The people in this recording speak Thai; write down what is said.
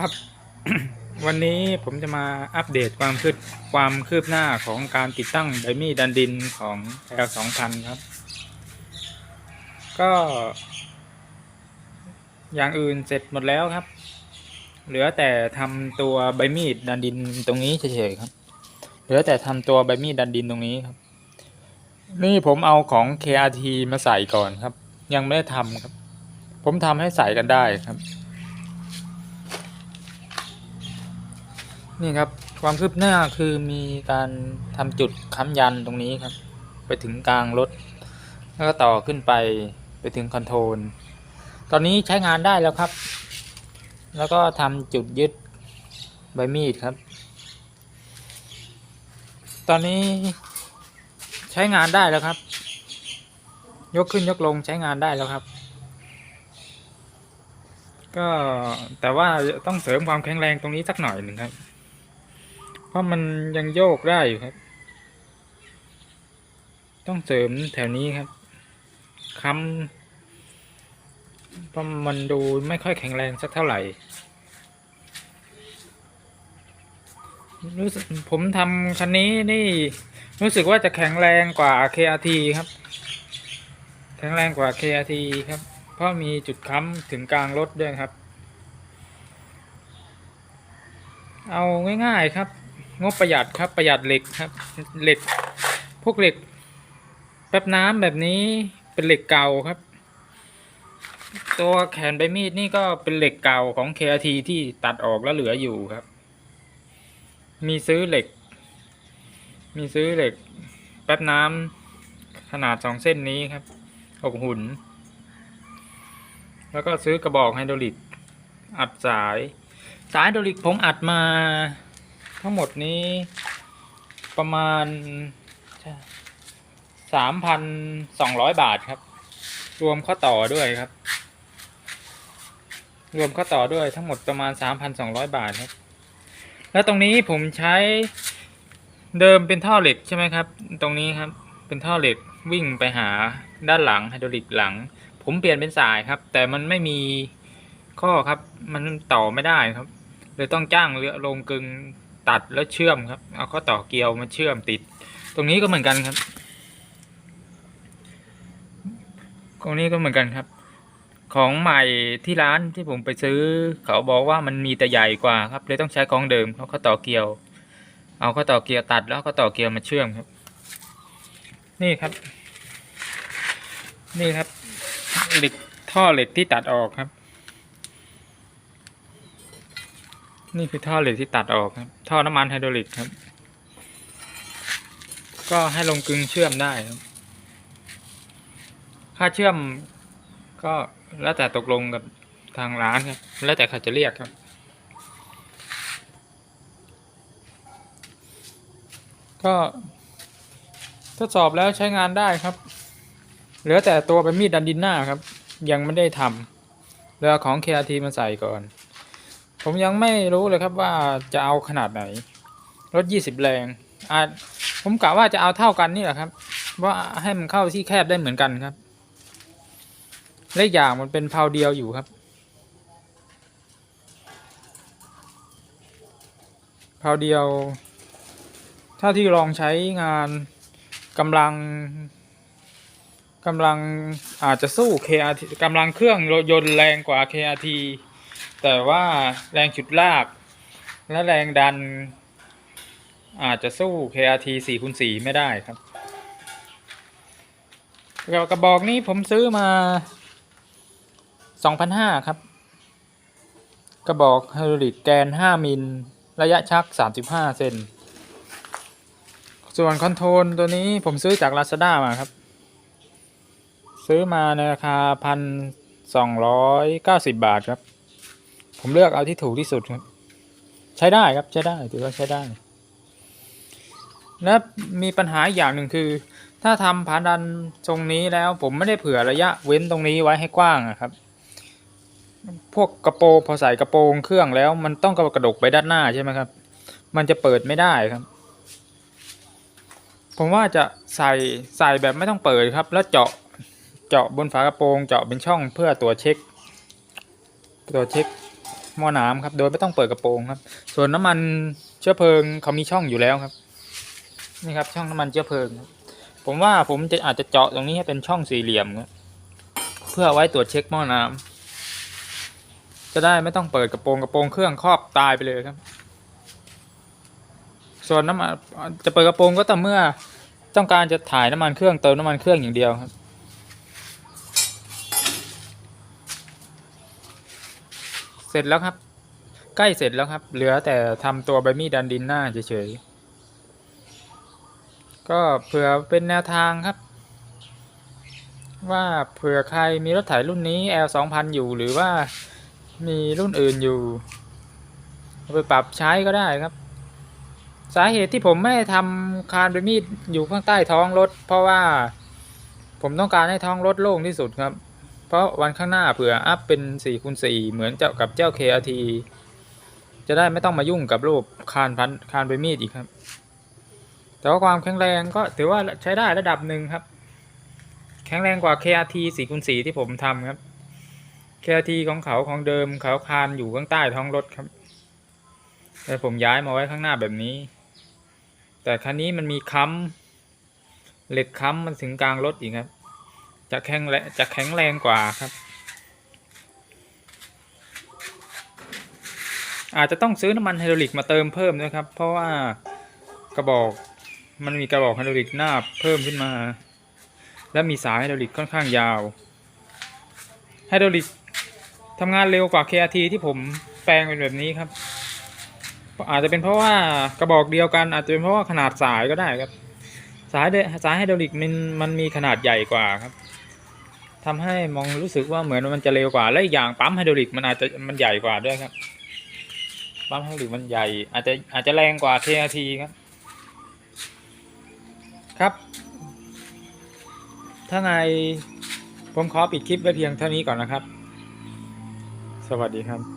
ครับ วันนี้ผมจะมาอัปเดตความคืบความคืบหน้าของการติดตั้งไดมี่ดันดินของ L 2 0 0 0 ครับ ก็ อย่างอื่นเสร็จหมดแล้วครับ เหลือแต่ทำตัวใบมีดดันดินตรงนี้เฉยๆครับ เหลือแต่ทำตัวใบมีดดันดินตรงนี้ครับ นี่ผมเอาของ KRT มาใส่ก่อนครับ ยังไม่ได้ทำครับ ผมทำให้ใส่กันได้ครับ นี่ครับความคืบหน้าคือมีการทำจุดค้ำยันตรงนี้ครับ ไปถึงกลางรถ แล้วก็ต่อขึ้นไปไปถึงคอนโทรลตอนนี้ใช้งานได้แล้วครับ แล้วก็ทำจุดยึดใบมีดครับ ตอนนี้ใช้งานได้แล้วครับ ยกขึ้นยกลงใช้งานได้แล้วครับ ก็แต่ว่าต้องเสริมความแข็งแรงตรงนี้สักหน่อยหนึ่งครับ เพราะมันยังโยกได้อยู่ครับ ต้องเสริมแถวนี้ครับค้ำเพราะมันดูไม่ค่อยแข็งแรงสักเท่าไหร่รู้สึกผมทำคันนี้นี่ รู้สึกว่าจะแข็งแรงกว่า KRT ครับ แข็งแรงกว่า KRT ครับ เพราะมีจุดค้ำถึงกลางรถด้วยครับ เอาง่ายๆครับ งบประหยัดครับประหยัดเหล็กครับเหล็กพวกเหล็กแป๊บน้ำแบบนี้เป็นเหล็กเก่าครับ ตัวแขนใบมีดนี่ก็เป็นเหล็กเก่าของ KRT ที่ตัดออกแล้วเหลืออยู่ครับ มีซื้อเหล็ก มีซื้อเหล็กแป๊บน้ำขนาดสองเส้นนี้ครับหกหุ่น แล้วก็ซื้อกระบอกไฮดรอลิกอัดสาย สายไฮดรอลิกผมอัดมา ทั้งหมดนี้ประมาณสามพันสองร้อยบาทครับ รวมข้อต่อด้วยครับ รวมข้อต่อด้วยทั้งหมดประมาณสามพันสองร้อยบาทครับ แล้วตรงนี้ผมใช้เดิมเป็นท่อเหล็กใช่ไหมครับ ตรงนี้ครับเป็นท่อเหล็กวิ่งไปหาด้านหลังไฮดรอลิกหลัง ผมเปลี่ยนเป็นสายครับ แต่มันไม่มีข้อครับ มันต่อไม่ได้ครับเลยต้องจ้างเรือลงกึง ตัดแล้วเชื่อมครับ เอาข้อต่อเกลียวมาเชื่อมติด ตรงนี้ก็เหมือนกันครับ ตรงนี้ก็เหมือนกันครับ ของใหม่ที่ร้านที่ผมไปซื้อ เขาบอกว่ามันมีแต่ใหญ่กว่าครับเลยต้องใช้ของเดิมเขาข้อต่อเกลียว เอาข้อต่อเกลียวตัดแล้วข้อต่อเกลียวมาเชื่อมครับ นี่ครับ นี่ครับเหล็กท่อเหล็กที่ตัดออกครับ นี่คือท่อเหล็กที่ตัดออกครับ ท่อน้ำมันไฮดรอลิกครับ ก็ให้ลงกึงเชื่อมได้ครับ ค่าเชื่อมก็แล้วแต่ตกลงกับทางร้านครับ แล้วแต่เขาจะเรียกครับ ก็ทดสอบแล้วใช้งานได้ครับ เหลือแต่ตัวเป็นมีดดันดินหน้าครับ ยังไม่ได้ทำเรือของ KRT มาใส่ก่อน ผมยังไม่รู้เลยครับว่าจะเอาขนาดไหน รถ 20 แรงอาจผมกะว่าจะเอาเท่ากันนี่แหละครับ ว่าให้มันเข้าที่แคบได้เหมือนกันครับเลขอย่างมันเป็นเพาเดียวอยู่ครับเพาเดียว ถ้าที่ลองใช้งานกำลังกำลังอาจจะสู้ KRT กำลังเครื่องรถยนต์แรงกว่า KRT แต่ว่าแรงฉุดลาก และแรงดัน อาจจะสู้ KRT 4คูณ4ไม่ได้ครับกระบอกนี้ผมซื้อมา 2,500 ครับ กระบอกไฮดรอลิกแกน 5 มิล ระยะชัก 35 เซนส่วนคอนโทรลตัวนี้ผมซื้อจาก Lazada มาครับ ซื้อมาในราคา 1,290 บาทครับ ผมเลือกเอาที่ถูกที่สุดครับ ใช้ได้ครับใช้ได้ถือว่าใช้ได้ และมีปัญหาอย่างหนึ่งคือ ถ้าทำผาดันทรงนี้แล้ว ผมไม่ได้เผื่อระยะเว้นตรงนี้ไว้ให้กว้างครับ พวกกระโปรงพอใส่กระโปรงเครื่องแล้วมันต้องกระดกไปด้านหน้าใช่ไหมครับ มันจะเปิดไม่ได้ครับ ผมว่าจะใส่ใส่แบบไม่ต้องเปิดครับ แล้วเจาะเจาะบนฝากระโปรงเจาะเป็นช่องเพื่อตัวเช็คตัวเช็ค หม้อน้ำครับ โดยไม่ต้องเปิดกระโปรงครับ ส่วนน้ำมันเชื้อเพลิงเขามีช่องอยู่แล้วครับ นี่ครับช่องน้ำมันเชื้อเพลิง ผมว่าผมจะอาจจะเจาะตรงนี้ให้เป็นช่องสี่เหลี่ยมเพื่อไว้ตรวจเช็คหม้อน้ำจะได้ไม่ต้องเปิดกระโปรงกระโปรงเครื่องครอบตายไปเลยครับ ส่วนน้ำมันจะเปิดกระโปรงก็ต่อเมื่อต้องการจะถ่ายน้ำมันเครื่องเติมน้ำมันเครื่องอย่างเดียวครับ เสร็จแล้วครับ ใกล้เสร็จแล้วครับ เหลือแต่ทำตัวใบมีดดันดินหน้าเฉยๆก็เผื่อเป็นแนวทางครับ ว่าเผื่อใครมีรถไถรุ่นนี้ L 2 0 0 0อยู่หรือว่ามีรุ่นอื่นอยู่ไปปรับใช้ก็ได้ครับ สาเหตุที่ผมไม่ทำคานใบมีดอยู่ข้างใต้ท้องรถ เพราะว่าผมต้องการให้ท้องรถโล่งที่สุดครับ เพราะวันข้างหน้าเผื่ออัพเป็น4คูณ4เหมือนเจ้ากับเจ้า KRT จะได้ไม่ต้องมายุ่งกับรูปคานพันคานใบมีดอีกครับ แต่ว่าความแข็งแรงก็ถือว่าใช้ได้ระดับหนึ่งครับ แข็งแรงกว่า KRT 4คูณ4ที่ผมทำครับ KRT ของเขาของเดิมเขาคานอยู่ข้างใต้ท้องรถครับแต่ผมย้ายมาไว้ข้างหน้าแบบนี้ แต่คันนี้มันมีค้ำเหล็กค้ำมันถึงกลางรถอีกครับ จะแข็งแรงจะแข็งแรงกว่าครับ อาจจะต้องซื้อน้ำมันไฮดรอลิกมาเติมเพิ่มด้วยครับ เพราะว่ากระบอกมันมีกระบอกไฮดรอลิกหน้าเพิ่มขึ้นมา และมีสายไฮดรอลิกค่อนข้างยาวไฮดรอลิกทำงานเร็วกว่า KRT ที่ผมแปลงเป็นแบบนี้ครับ อาจจะเป็นเพราะว่ากระบอกเดียวกัน อาจจะเป็นเพราะว่าขนาดสายก็ได้ครับ สายเดสายไฮดรอลิกมันมันมีขนาดใหญ่กว่าครับ ทำให้มองรู้สึกว่าเหมือนมันจะเร็วกว่าและอีกอย่างปั๊มไฮดรอลิกมันอาจจะมันใหญ่กว่าด้วยครับปั๊มไฮดรอลิกมันใหญ่ อาจจะอาจจะแรงกว่า KRT ครับ ครับ ถ้าไงผมขอปิดคลิปไว้เพียงเท่านี้ก่อนนะครับ สวัสดีครับ